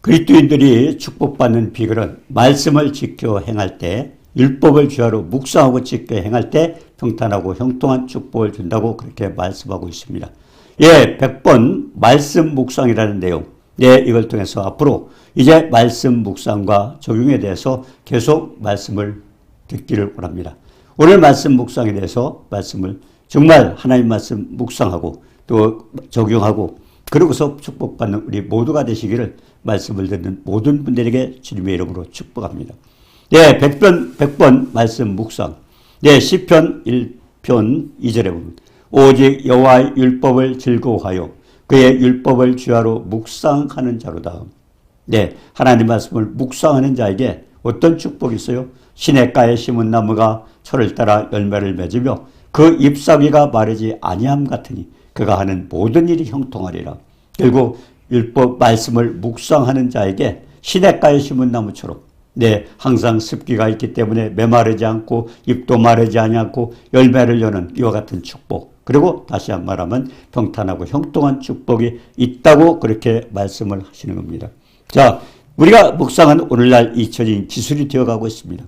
그리스도인들이 축복받는 비결은 말씀을 지켜 행할 때 율법을 주하로 묵상하고 지켜 행할 때 평탄하고 형통한 축복을 준다고 그렇게 말씀하고 있습니다. 예, 100번 말씀 묵상이라는 내용. 예, 이걸 통해서 앞으로 이제 말씀 묵상과 적용에 대해서 계속 말씀을 듣기를 원합니다. 오늘 말씀 묵상에 대해서 말씀을 정말 하나님 말씀 묵상하고 또 적용하고 그러고서 축복받는 우리 모두가 되시기를 말씀을 듣는 모든 분들에게 주님의 이름으로 축복합니다. 네, 100번, 100번 말씀 묵상. 네, 10편 1편 2절에 보면 오직 여호와의 율법을 즐거워하여 그의 율법을 주야로 묵상하는 자로다. 네, 하나님 말씀을 묵상하는 자에게 어떤 축복이 있어요? 시냇가에 심은 나무가 철을 따라 열매를 맺으며 그 잎사귀가 마르지 아니함 같으니 그가 하는 모든 일이 형통하리라. 결국 율법 말씀을 묵상하는 자에게 시냇가에 심은 나무처럼 네, 항상 습기가 있기 때문에 메마르지 않고 잎도 마르지 않고 열매를 여는 이와 같은 축복. 그리고 다시 한 말하면 평탄하고 형통한 축복이 있다고 그렇게 말씀을 하시는 겁니다. 자, 우리가 묵상은 오늘날 잊혀진 기술이 되어가고 있습니다.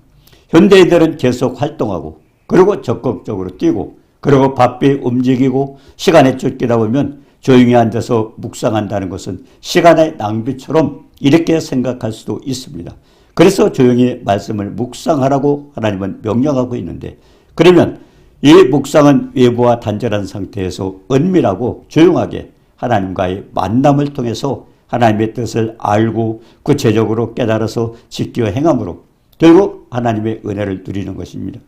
현대인들은 계속 활동하고 그리고 적극적으로 뛰고 그리고 바삐 움직이고 시간에 쫓기다 보면 조용히 앉아서 묵상한다는 것은 시간의 낭비처럼 이렇게 생각할 수도 있습니다. 그래서 조용히 말씀을 묵상하라고 하나님은 명령하고 있는데 그러면 이 묵상은 외부와 단절한 상태에서 은밀하고 조용하게 하나님과의 만남을 통해서 하나님의 뜻을 알고 구체적으로 깨달아서 지켜 행함으로 결국 하나님의 은혜를 누리는 것입니다.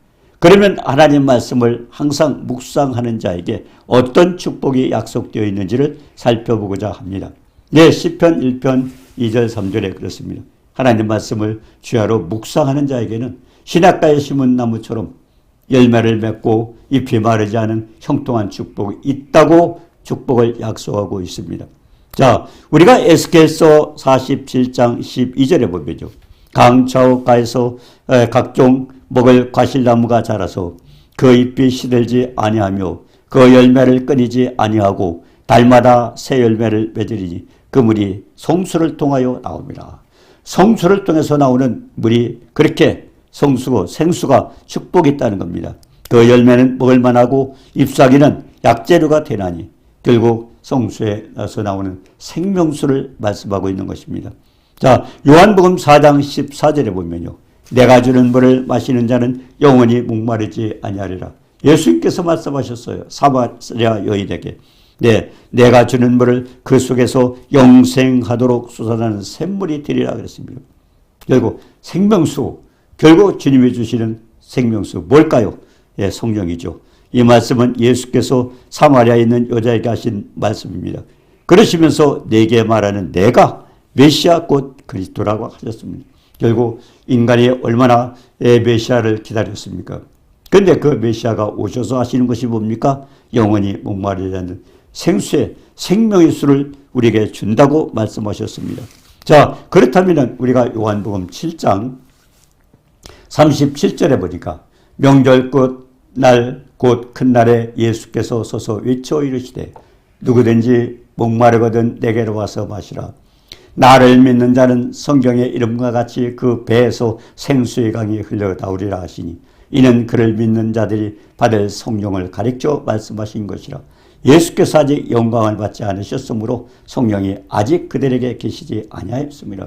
그러면 하나님 말씀을 항상 묵상하는 자에게 어떤 축복이 약속되어 있는지를 살펴보고자 합니다. 네, 10편 1편 2절 3절에 그렇습니다. 하나님 말씀을 주야로 묵상하는 자에게는 신학가에 심은 나무처럼 열매를 맺고 잎이 마르지 않은 형통한 축복이 있다고 축복을 약속하고 있습니다. 자, 우리가 에스겔서 47장 12절에 보면요. 강차옥가에서 각종 먹을 과실나무가 자라서 그 잎이 시들지 아니하며 그 열매를 끊이지 아니하고 달마다 새 열매를 맺으리니 그 물이 성수를 통하여 나옵니다. 성수를 통해서 나오는 물이 그렇게 성수고 생수가 축복이 있다는 겁니다. 그 열매는 먹을 만하고 잎사귀는 약재료가 되나니 결국 성수에서 나오는 생명수를 말씀하고 있는 것입니다. 자, 요한복음 4장 14절에 보면요. 내가 주는 물을 마시는 자는 영원히 목마르지 아니하리라. 예수님께서 말씀하셨어요. 사마리아 여인에게. 네, 내가 주는 물을 그 속에서 영생하도록 솟아나는 샘물이 되리라 그랬습니다. 결국 생명수, 결국 주님이 주시는 생명수 뭘까요? 예, 성령이죠. 이 말씀은 예수께서 사마리아에 있는 여자에게 하신 말씀입니다. 그러시면서 내게 말하는 내가 메시아 곧 그리스도라고 하셨습니다. 결국 인간이 얼마나 메시아를 기다렸습니까? 그런데 그 메시아가 오셔서 하시는 것이 뭡니까? 영원히 목마르지 않는 생수의 생명의 수를 우리에게 준다고 말씀하셨습니다. 자, 그렇다면 우리가 요한복음 7장 37절에 보니까 명절 끝날 곧 큰 날에 예수께서 서서 외쳐 이르시되 누구든지 목마르거든 내게로 와서 마시라. 나를 믿는 자는 성경의 이름과 같이 그 배에서 생수의 강이 흘러 나오리라 하시니 이는 그를 믿는 자들이 받을 성령을 가리켜 말씀하신 것이라. 예수께서 아직 영광을 받지 않으셨으므로 성령이 아직 그들에게 계시지 아니하였습니다.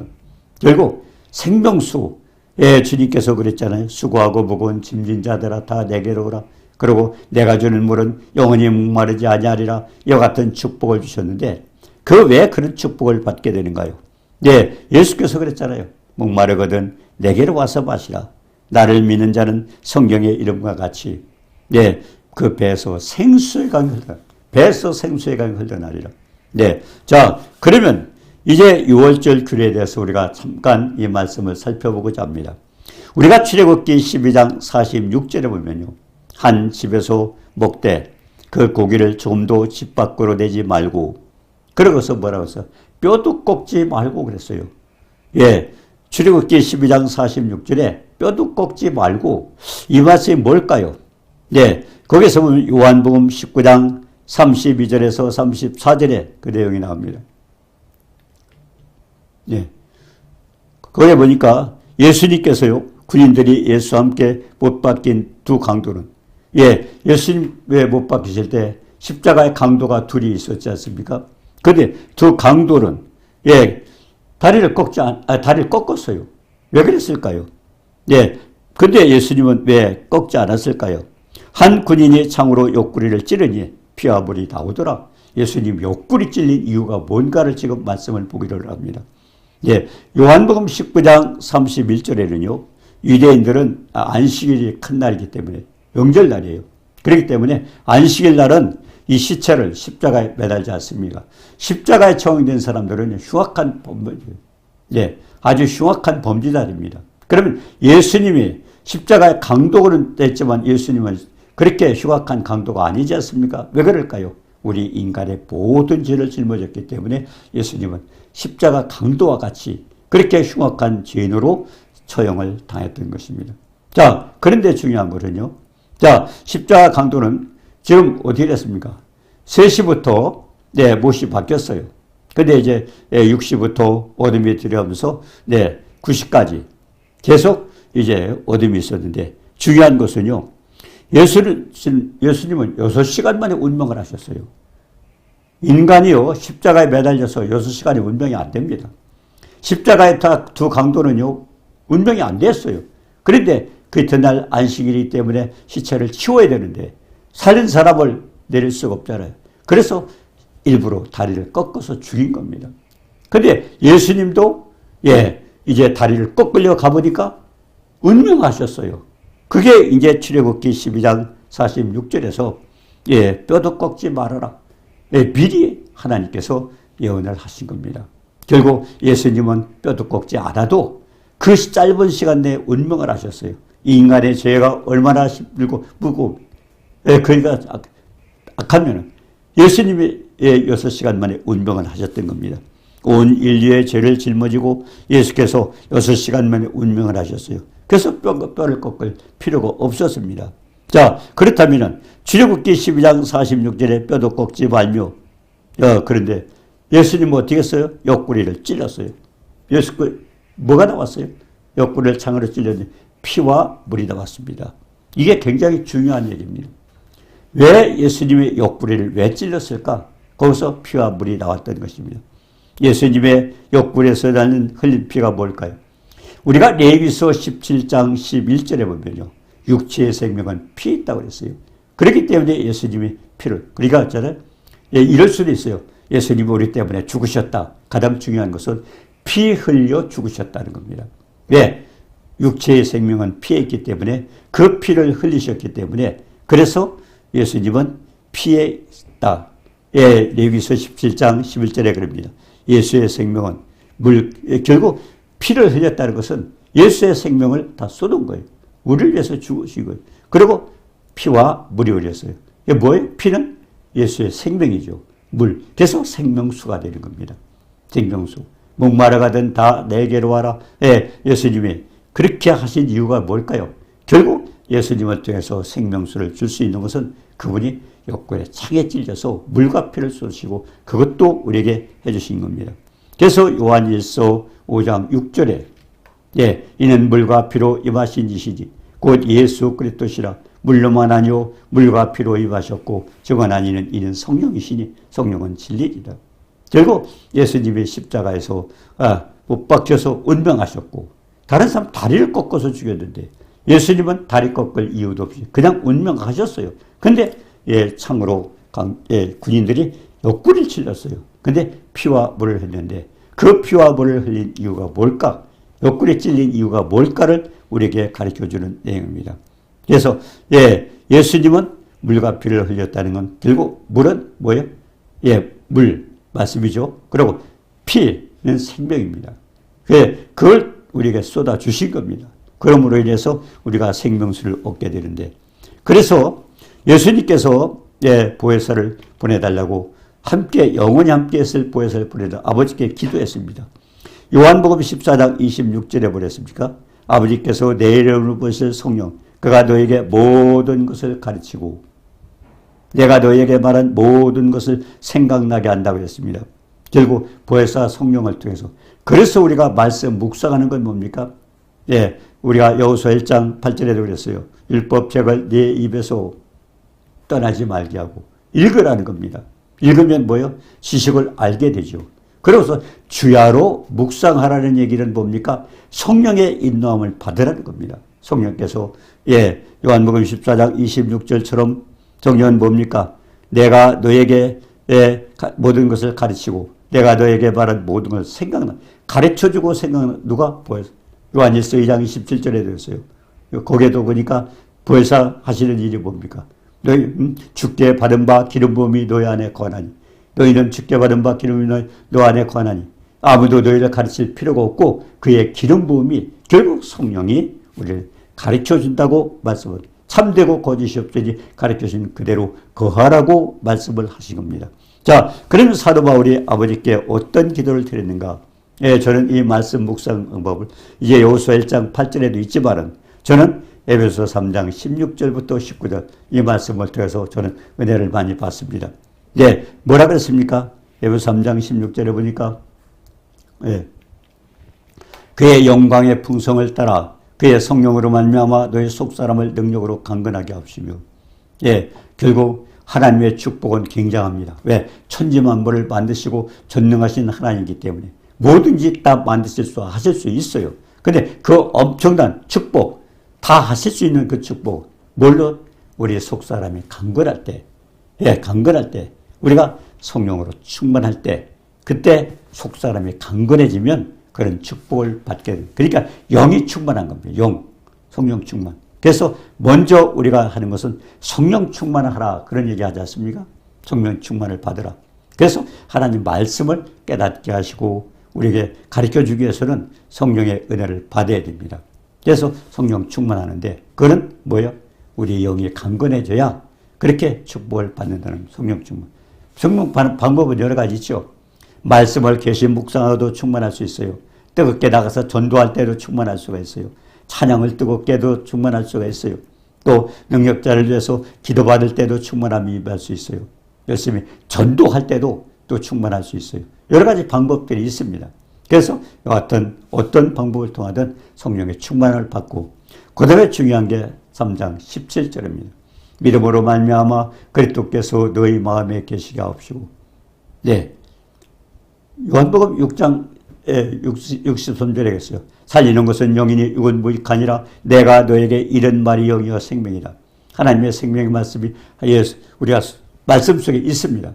결국 생명수 예, 주님께서 그랬잖아요. 수고하고 무거운 짐진 자들아 다 내게로 오라. 그리고 내가 주는 물은 영원히 목마르지 아니하리라. 이와 같은 축복을 주셨는데 그 왜 그런 축복을 받게 되는가요? 네, 예수께서 그랬잖아요. 목마르거든 내게로 와서 마시라. 나를 믿는 자는 성경의 이름과 같이 네, 그 배에서 생수의 강이 흘러 배에서 생수의 강이 흘러나리라. 네. 자, 그러면 이제 6월절 규례에 대해서 우리가 잠깐 이 말씀을 살펴보고자 합니다. 우리가 출애굽기 12장 46절에 보면요. 한 집에서 먹되 그 고기를 조금도 집 밖으로 내지 말고 그러고서 뭐라고 해서 뼈도 꺾지 말고 그랬어요. 예. 출애굽기 12장 46절에 뼈도 꺾지 말고 이 말씀이 뭘까요? 네. 거기서 보면 요한복음 19장 32절에서 34절에 그 내용이 나옵니다. 예. 거기에 보니까 예수님께서요, 군인들이 예수와 함께 못 박힌 두 강도는, 예, 예수님 왜 못 박히실 때 십자가의 강도가 둘이 있었지 않습니까? 근데 두 강도는, 예, 다리를 꺾지 않, 아, 다리를 꺾었어요. 왜 그랬을까요? 예, 근데 예수님은 왜 꺾지 않았을까요? 한 군인이 창으로 옆구리를 찌르니 피와 물이 나오더라. 예수님 옆구리 찔린 이유가 뭔가를 지금 말씀을 보기를 합니다. 예, 요한복음 19장 31절에는요, 유대인들은 안식일이 큰 날이기 때문에 명절날이에요. 그렇기 때문에 안식일 날은 이 시체를 십자가에 매달지 않습니다. 십자가에 처형된 사람들은 흉악한 범죄, 예, 아주 흉악한 범죄자입니다. 그러면 예수님이 십자가의 강도는 됐지만 예수님은 그렇게 흉악한 강도가 아니지 않습니까? 왜 그럴까요? 우리 인간의 모든 죄를 짊어졌기 때문에 예수님은 십자가 강도와 같이 그렇게 흉악한 죄인으로 처형을 당했던 것입니다. 자, 그런데 중요한 것은요. 자, 십자가 강도는 지금 어떻게 됐습니까? 3시부터 네, 못이 바뀌었어요. 근데 이제 6시부터 어둠이 들어오면서 네, 9시까지 계속 이제 어둠이 있었는데 중요한 것은요. 예수는, 예수님은 6시간 만에 운명을 하셨어요. 인간이요, 십자가에 매달려서 6시간이 운명이 안 됩니다. 십자가에 두 강도는요, 운명이 안 됐어요. 그런데 그 이튿날 안식일이기 때문에 시체를 치워야 되는데, 살린 사람을 내릴 수가 없잖아요. 그래서 일부러 다리를 꺾어서 죽인 겁니다. 근데 예수님도, 예, 이제 다리를 꺾으려 가보니까 운명하셨어요. 그게 이제 출애굽기 12장 46절에서 예, 뼈도 꺾지 말아라. 예, 미리 하나님께서 예언을 하신 겁니다. 결국 예수님은 뼈도 꺾지 않아도 그 짧은 시간 내에 운명을 하셨어요. 이 인간의 죄가 얼마나 힘들고 무고 예, 그러니까 악하면 예수님이 예, 6시간 만에 운명을 하셨던 겁니다. 온 인류의 죄를 짊어지고 예수께서 6시간 만에 운명을 하셨어요. 그래서 뼈를 꺾을 필요가 없었습니다. 자, 그렇다면 출애굽기 12장 46절에 뼈도 꺾지 말며 어, 그런데 예수님 뭐 어떻게 했어요? 옆구리를 찔렀어요. 예수 뭐가 나왔어요? 옆구리를 창으로 찔렸는데 피와 물이 나왔습니다. 이게 굉장히 중요한 얘기입니다. 왜 예수님의 옆구리를 왜 찔렀을까? 거기서 피와 물이 나왔던 것입니다. 예수님의 옆구리에서 나는 흘린 피가 뭘까요? 우리가 레위서 17장 11절에 보면요. 육체의 생명은 피에 있다고 그랬어요. 그렇기 때문에 예수님이 피를, 그러니까 있잖아요. 예, 이럴 수도 있어요. 예수님이 우리 때문에 죽으셨다. 가장 중요한 것은 피 흘려 죽으셨다는 겁니다. 왜? 육체의 생명은 피에 있기 때문에 그 피를 흘리셨기 때문에 그래서 예수님은 피에 있다. 예, 레위서 17장 11절에 그럽니다. 예수의 생명은 물, 예, 결국 피를 흘렸다는 것은 예수의 생명을 다 쏟은 거예요. 우리를 위해서 거예요. 그리고 피와 물이 흘렸어요. 이게 뭐예요? 피는 예수의 생명이죠. 물. 그래서 생명수가 되는 겁니다. 생명수. 목마르 가든 다 내게로 와라. 예, 예수님이 그렇게 하신 이유가 뭘까요? 결국 예수님을 통해서 생명수를 줄 수 있는 것은 그분이 욕구에 차게 찔려서 물과 피를 쏟으시고 그것도 우리에게 해주신 겁니다. 그래서 요한일서 5장 6절에 예, 이는 물과 피로 임하신 이시지 곧 예수 그리스도시라 물로만 아니요 물과 피로 임하셨고 저건 아니는 이는 성령이시니 성령은 진리이다. 결국 예수님이 십자가에서 아, 못 박혀서 운명하셨고 다른 사람 다리를 꺾어서 죽였는데 예수님은 다리 꺾을 이유도 없이 그냥 운명하셨어요. 근데 예, 창으로 강, 예, 군인들이 옆구리를 찔렀어요. 근데 피와 물을 흘렸는데 그 피와 물을 흘린 이유가 뭘까? 옆구리 찔린 이유가 뭘까를 우리에게 가르쳐 주는 내용입니다. 그래서 예, 예수님은 물과 피를 흘렸다는 건 결국 물은 뭐예요? 예, 물 말씀이죠. 그리고 피는 생명입니다. 예, 그걸 우리에게 쏟아 주신 겁니다. 그러므로 인해서 우리가 생명수를 얻게 되는데 그래서 예수님께서 예, 보혜사를 보내달라고 함께 영원히 함께 했을 보혜사를 보내다 아버지께 기도했습니다. 요한복음 14장 26절에 보냈습니까? 아버지께서 내 이름으로 부으실 성령 그가 너에게 모든 것을 가르치고 내가 너에게 말한 모든 것을 생각나게 한다고 했습니다. 결국 보혜사 성령을 통해서 그래서 우리가 말씀 묵상하는 건 뭡니까? 예, 우리가 여호수아 1장 8절에도 그랬어요. 율법책을 네 입에서 떠나지 말게 하고 읽으라는 겁니다. 읽으면 뭐요? 지식을 알게 되죠. 그래서 주야로 묵상하라는 얘기는 뭡니까? 성령의 인도함을 받으라는 겁니다. 성령께서 예 요한복음 14장 26절처럼 정령은 뭡니까? 내가 너에게 예, 모든 것을 가르치고 내가 너에게 말한 모든 것을 생각나 가르쳐주고 생각나 누가 보여서 요한일서 2장 27절에 되었어요. 거기에도 보니까 부회사 하시는 일이 뭡니까? 너희 음, 죽게 받은 바 기름 부음이 너희 안에 거하나니 너희는 죽게 받은 바 기름이 너희 너 안에 거하나니 아무도 너희를 가르칠 필요가 없고 그의 기름 부음이 결국 성령이 우리를 가르쳐 준다고 말씀을 참되고 거짓이 없으니 가르쳐 준 그대로 거하라고 말씀을 하신 겁니다. 자, 그러면 사도 바울이 아버지께 어떤 기도를 드렸는가? 예, 저는 이 말씀 묵상 방법을 이제 여호수아 1장 8절에도 있지만은 저는 에베소 3장 16절부터 19절 이 말씀을 통해서 저는 은혜를 많이 받습니다. 예, 뭐라 그랬습니까? 에베소 3장 16절에 보니까 예. 그의 영광의 풍성을 따라 그의 성령으로 말미암아 너희 속 사람을 능력으로 강건하게 하시며 예, 결국 하나님의 축복은 굉장합니다. 왜? 천지만물을 만드시고 전능하신 하나님이기 때문에 뭐든지 다 만드실 수 하실 수 있어요. 근데 그 엄청난 축복 다 하실 수 있는 그 축복 뭘로 우리 속 사람이 강건할 때, 예, 강건할 때 우리가 성령으로 충만할 때 그때 속 사람이 강건해지면 그런 축복을 받게 됩니다. 그러니까 영이 충만한 겁니다. 영, 성령 충만. 그래서 먼저 우리가 하는 것은 성령 충만을 하라 그런 얘기 하지 않습니까? 성령 충만을 받으라. 그래서 하나님 말씀을 깨닫게 하시고 우리에게 가르쳐 주기 위해서는 성령의 은혜를 받아야 됩니다. 그래서 성령 충만하는데 그거는 뭐예요? 우리 영이 강건해져야 그렇게 축복을 받는다는 성령 충만. 성령 방법은 여러 가지 있죠. 말씀을 계신 묵상하도 충만할 수 있어요. 뜨겁게 나가서 전도할 때도 충만할 수가 있어요. 찬양을 뜨겁게도 충만할 수가 있어요. 또 능력자를 위해서 기도받을 때도 충만함이 임할 수 있어요. 열심히 전도할 때도 또 충만할 수 있어요. 여러 가지 방법들이 있습니다. 그래서 어떤 어떤 방법을 통하든 성령의 충만을 받고 그다음에 중요한 게 3장 17절입니다. 믿음으로 말미암아 그리스도께서 너희 마음에 계시게 하옵시고 네. 요한복음 6장 63절에 있어요. 살리는 것은 영이니 이건 무익하니라 내가 너에게 이런 말이 영이와 생명이다. 하나님의 생명의 말씀이 예수 우리가 말씀 속에 있습니다.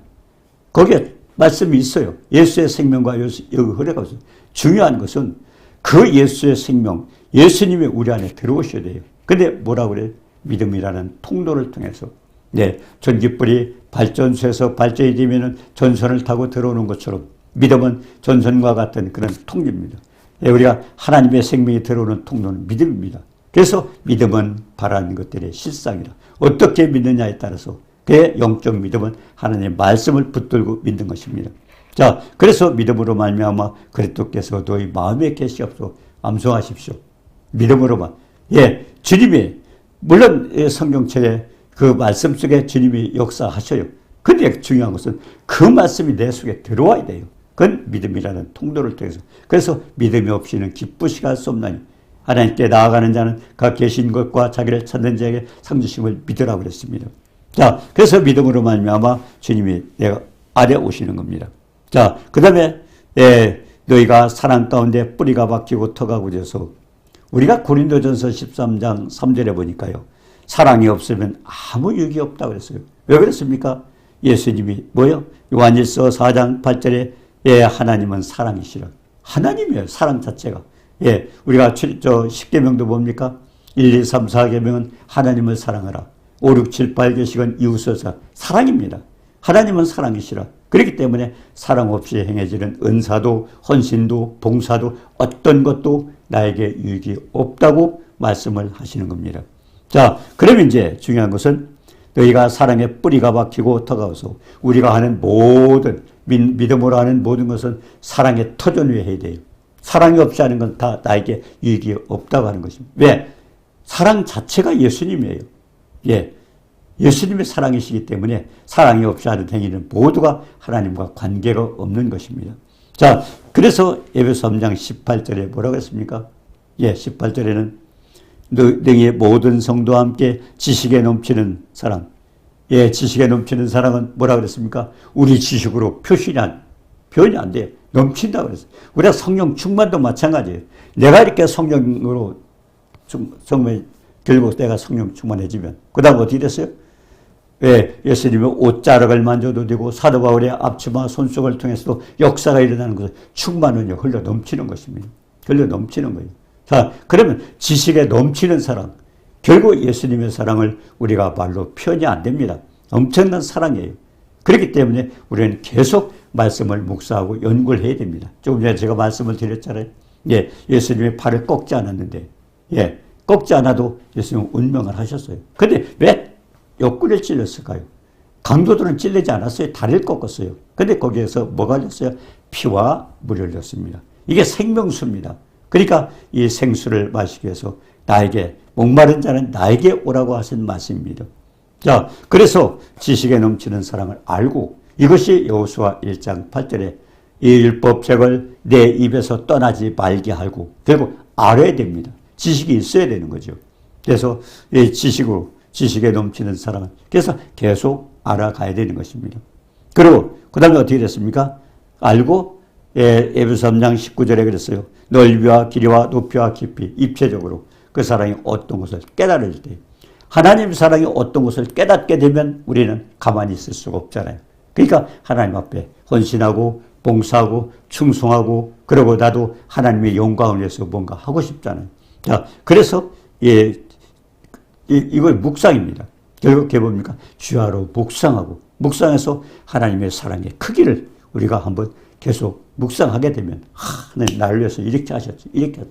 거기에 말씀이 있어요. 예수의 생명과 여기 흐려가 있어요. 중요한 것은 그 예수의 생명, 예수님이 우리 안에 들어오셔야 돼요. 근데 뭐라 그래요? 믿음이라는 통로를 통해서. 네, 전기불이 발전소에서 발전이 되면은 전선을 타고 들어오는 것처럼 믿음은 전선과 같은 그런 통로입니다. 예, 우리가 하나님의 생명이 들어오는 통로는 믿음입니다. 그래서 믿음은 바라는 것들의 실상이라. 어떻게 믿느냐에 따라서 그의 영적 믿음은 하나님의 말씀을 붙들고 믿는 것입니다. 자, 그래서 믿음으로 말미암아 그리스도께서 너희 마음에 계시옵소 암송하십시오. 믿음으로만. 예, 주님이 물론 성경책에 그 말씀 속에 주님이 역사하셔요. 근데 중요한 것은 그 말씀이 내 속에 들어와야 돼요. 그건 믿음이라는 통로를 통해서. 그래서 믿음이 없이는 기쁘시가 할 수 없나니 하나님께 나아가는 자는 그 계신 것과 자기를 찾는 자에게 상주심을 믿으라고 그랬습니다. 자, 그래서 믿음으로 말미암아 주님이 내가 아래 오시는 겁니다. 자, 그 다음에 예, 너희가 사랑 가운데 뿌리가 박히고 터가 굳어서 우리가 고린도전서 13장 3절에 보니까요. 사랑이 없으면 아무 유익이 없다 그랬어요. 왜 그랬습니까? 예수님이 뭐요? 요한일서 4장 8절에 예, 하나님은 사랑이시라. 하나님이에요. 사랑 자체가. 예, 우리가 저 10계명도 뭡니까? 1, 2, 3, 4계명은 하나님을 사랑하라. 5, 6, 7, 8계식은 이웃을 사 사랑입니다. 하나님은 사랑이시라. 그렇기 때문에 사랑 없이 행해지는 은사도 헌신도 봉사도 어떤 것도 나에게 유익이 없다고 말씀을 하시는 겁니다. 자, 그러면 이제 중요한 것은 너희가 사랑에 뿌리가 박히고 터가서 우리가 하는 모든 믿음으로 하는 모든 것은 사랑에 터전해야 돼요. 사랑이 없이 하는 건 다 나에게 유익이 없다고 하는 것입니다. 왜? 사랑 자체가 예수님이에요. 예. 예수님의 사랑이시기 때문에 사랑이 없이 하는 행위는 모두가 하나님과 관계가 없는 것입니다. 자, 그래서 에베소 3장 18절에 뭐라고 했습니까? 예, 18절에는 너희의 모든 성도와 함께 지식에 넘치는 사랑. 예, 지식에 넘치는 사랑은 뭐라 그랬습니까? 우리 지식으로 표현이 안, 표현이 안 돼요. 넘친다 그랬어요. 우리가 성령 충만도 마찬가지예요. 내가 이렇게 성령으로 정말 결국 내가 성령 충만해지면 그 다음 어떻게 됐어요? 왜 예수님의 옷자락을 만져도 되고 사도 바울의 앞치마 손속을 통해서도 역사가 일어나는 것은 충만은요 흘러 넘치는 것입니다. 흘러 넘치는 거예요. 자 그러면 지식에 넘치는 사랑 결국 예수님의 사랑을 우리가 말로 표현이 안 됩니다. 엄청난 사랑이에요. 그렇기 때문에 우리는 계속 말씀을 묵상하고 연구를 해야 됩니다. 조금 전에 제가 말씀을 드렸잖아요. 예, 예수님의 팔을 꺾지 않았는데, 예, 꺾지 않아도 예수님은 운명을 하셨어요. 근데 왜 옆구리를 찔렸을까요? 강도들은 찔리지 않았어요. 다리를 꺾었어요. 근데 거기에서 뭐가 흘렸어요? 피와 물이 흘렸습니다. 이게 생명수입니다. 그러니까 이 생수를 마시기 위해서 나에게 목마른 자는 나에게 오라고 하신 말씀입니다. 자, 그래서 지식에 넘치는 사랑을 알고 이것이 여호수아 1장 8절에 이 율법책을 내 입에서 떠나지 말게 하고 결국 알아야 됩니다. 지식이 있어야 되는 거죠. 그래서 이 지식으로 지식에 넘치는 사랑은 그래서 계속 알아가야 되는 것입니다. 그리고 그 다음에 어떻게 됐습니까? 알고 예, 에베소 3장 19절에 그랬어요. 넓이와 길이와 높이와 깊이 입체적으로 그 사랑이 어떤 것을 깨달을 때 하나님 사랑이 어떤 것을 깨닫게 되면 우리는 가만히 있을 수가 없잖아요. 그러니까 하나님 앞에 헌신하고 봉사하고 충성하고 그러고 나도 하나님의 영광을 위해서 뭔가 하고 싶잖아요. 자, 그래서 예, 이, 이걸 묵상입니다. 결국 해봅니까? 주야로 묵상하고 묵상해서 하나님의 사랑의 크기를 우리가 한번 계속 묵상하게 되면 하나님 나를 위해서 이렇게 하셨지 이렇게.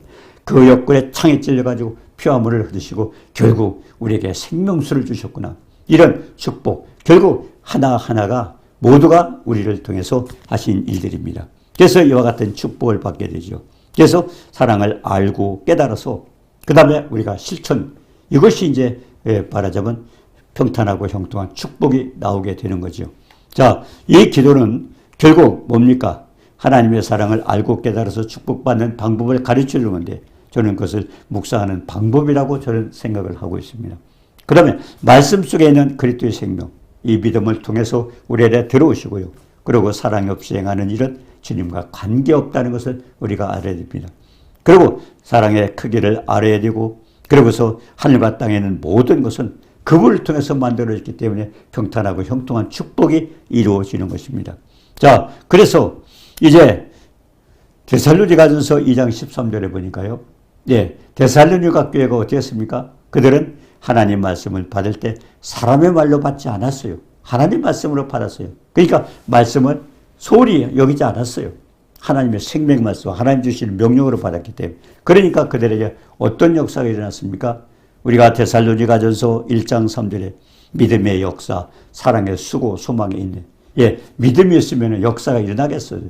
그 옆구리에 창에 찔려가지고 피와 물을 흐르시고 결국 우리에게 생명수를 주셨구나. 이런 축복 결국 하나하나가 모두가 우리를 통해서 하신 일들입니다. 그래서 이와 같은 축복을 받게 되죠. 그래서 사랑을 알고 깨달아서 그 다음에 우리가 실천 이것이 이제 말하자면 평탄하고 형통한 축복이 나오게 되는 거죠. 자, 이 기도는 결국 뭡니까? 하나님의 사랑을 알고 깨달아서 축복받는 방법을 가르치는 건데 저는 그것을 묵상하는 방법이라고 저는 생각을 하고 있습니다. 그러면 말씀 속에 있는 그리스도의 생명, 이 믿음을 통해서 우리에게 들어오시고요. 그리고 사랑이 없이 행하는 일은 주님과 관계없다는 것을 우리가 알아야 됩니다. 그리고 사랑의 크기를 알아야 되고 그러고서 하늘과 땅에 있는 모든 것은 그분을 통해서 만들어졌기 때문에 평탄하고 형통한 축복이 이루어지는 것입니다. 자, 그래서 이제 데살로니가전서 2장 13절에 보니까요. 네, 데살로니가 교회가 어떻습니까 그들은 하나님 말씀을 받을 때 사람의 말로 받지 않았어요. 하나님 말씀으로 받았어요. 그러니까 말씀은 소리 여기지 않았어요. 하나님의 생명 말씀, 하나님 주시는 명령으로 받았기 때문에. 그러니까 그들에게 어떤 역사가 일어났습니까? 우리가 데살로니가 전서 1장 3절에 믿음의 역사, 사랑의 수고, 소망에 있는 예, 믿음이 있으면 역사가 일어나겠어요.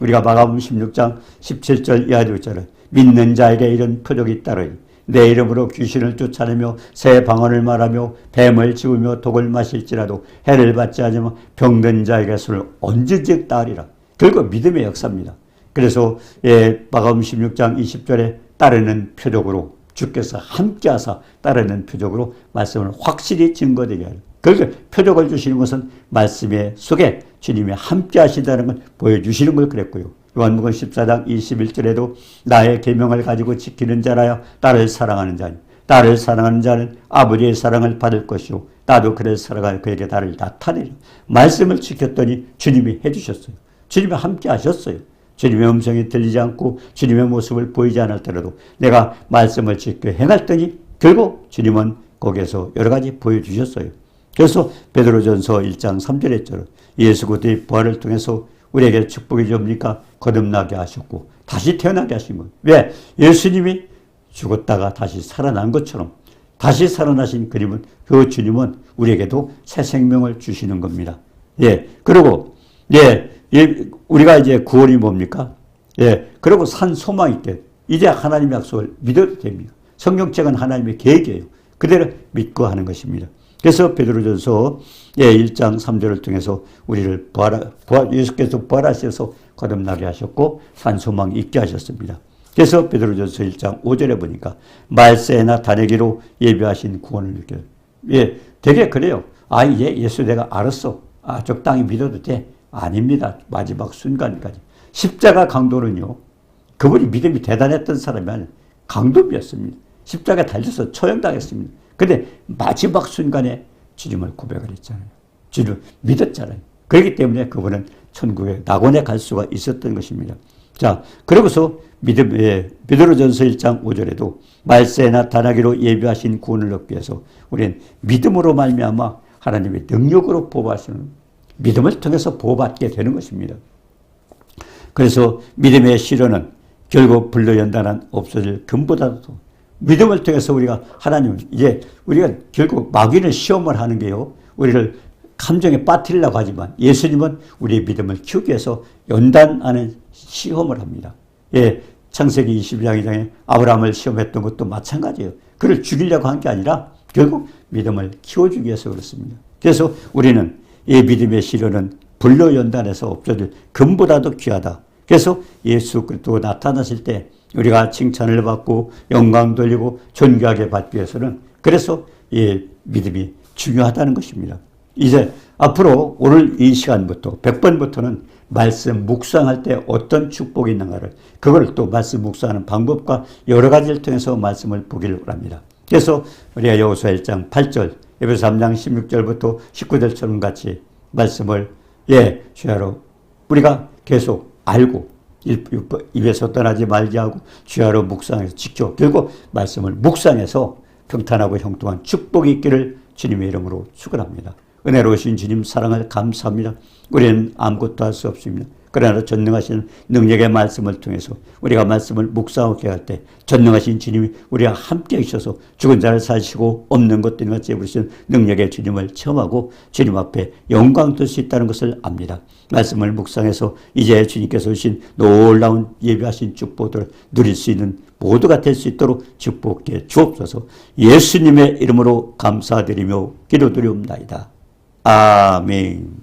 우리가 마가복음 16장 17절 이하도 있잖아요. 믿는 자에게 이런 표적이 따르니 내 이름으로 귀신을 쫓아내며 새 방언을 말하며 뱀을 집으며 독을 마실지라도 해를 받지 않으면 병든 자에게 술을 언제적 따리라. 결국 믿음의 역사입니다. 그래서 예, 마가음 16장 20절에 따르는 표적으로 주께서 함께하사 따르는 표적으로 말씀을 확실히 증거되게 하는 그러니까 표적을 주시는 것은 말씀의 속에 주님이 함께 하신다는 걸 보여주시는 걸 그랬고요. 요한복음 14장 21절에도 나의 계명을 가지고 지키는 자라야 나를 사랑하는 자니 나를 사랑하는 자는 아버지의 사랑을 받을 것이요 나도 그를 사랑할 그에게 나를 나타내리 말씀을 지켰더니 주님이 해주셨어요. 주님이 함께 하셨어요. 주님의 음성이 들리지 않고 주님의 모습을 보이지 않을때라도 내가 말씀을 지켜 행할더니 결국 주님은 거기에서 여러 가지 보여주셨어요. 그래서 베드로전서 1장 3절에 했죠. 예수 그리스도의 부활을 통해서 우리에게 축복이 줍니까? 거듭나게 하셨고 다시 태어나게 하신 것. 왜? 예수님이 죽었다가 다시 살아난 것처럼 다시 살아나신 그림은 그 주님은 우리에게도 새 생명을 주시는 겁니다. 예. 그리고 예, 우리가 이제 구원이 뭡니까? 예. 그리고 산 소망 있게 이제 하나님의 약속을 믿어도 됩니다. 성경책은 하나님의 계획이에요. 그대로 믿고 하는 것입니다. 그래서 베드로전서 예, 1장 3절을 통해서 우리를 부활, 부활, 예수께서 부활하셔서 거듭나게 하셨고 산소망 있게 하셨습니다. 그래서 베드로전서 1장 5절에 보니까 말세나 다내기로 예비하신 구원을 느껴요. 예, 되게 그래요. 아, 이제 예수 내가 알았어. 아, 적당히 믿어도 돼. 아닙니다. 마지막 순간까지. 십자가 강도는요, 그분이 믿음이 대단했던 사람이 아니라 강도비였습니다. 십자가 달려서 처형당했습니다. 근데 마지막 순간에 주님을 고백을 했잖아요. 주님을 믿었잖아요. 그렇기 때문에 그분은 천국에 낙원에 갈 수가 있었던 것입니다. 자, 그러고서 믿음의 베드로전서 1장 5절에도 말세에 나타나기로 예비하신 구원을 얻기 위해서 우리는 믿음으로 말미암아 하나님의 능력으로 보호하시는 믿음을 통해서 보호받게 되는 것입니다. 그래서 믿음의 실현은 결국 불로 연단한 없어질 금보다도 믿음을 통해서 우리가 하나님 이제 우리가 결국 마귀는 시험을 하는 게요. 우리를 감정에 빠뜨리려고 하지만 예수님은 우리의 믿음을 키우기 위해서 연단하는 시험을 합니다. 예, 창세기 22장에 아브라함을 시험했던 것도 마찬가지예요. 그를 죽이려고 한 게 아니라 결국 믿음을 키워주기 위해서 그렇습니다. 그래서 우리는 이 믿음의 시련은 불로 연단해서 없어질 금보다도 귀하다. 그래서 예수 그리스도 나타나실 때 우리가 칭찬을 받고 영광 돌리고 존귀하게 받기 위해서는 그래서 이 믿음이 중요하다는 것입니다. 이제 앞으로 오늘 이 시간부터 100번부터는 말씀 묵상할 때 어떤 축복이 있는가를 그걸 또 말씀 묵상하는 방법과 여러 가지를 통해서 말씀을 보기를 합니다. 그래서 우리가 여호수아 1장 8절, 에베소 3장 16절부터 19절처럼 같이 말씀을 예, 주야로 우리가 계속 알고 입에서 떠나지 말게 하고 주야로 묵상해서 지켜 결국 말씀을 묵상해서 평탄하고 형통한 축복이 있기를 주님의 이름으로 축원합니다. 은혜로우신 주님 사랑을 감사합니다. 우리는 아무것도 할 수 없습니다. 그러나 전능하신 능력의 말씀을 통해서 우리가 말씀을 묵상하게 할 때 전능하신 주님이 우리와 함께 있어서 죽은 자를 사시고 없는 것들과 재부르신 능력의 주님을 체험하고 주님 앞에 영광 될수 있다는 것을 압니다. 말씀을 묵상해서 이제 주님께서 주신 놀라운 예비하신 축복들을 누릴 수 있는 모두가 될 수 있도록 축복해 주옵소서 예수님의 이름으로 감사드리며 기도드리옵나이다. 아멘.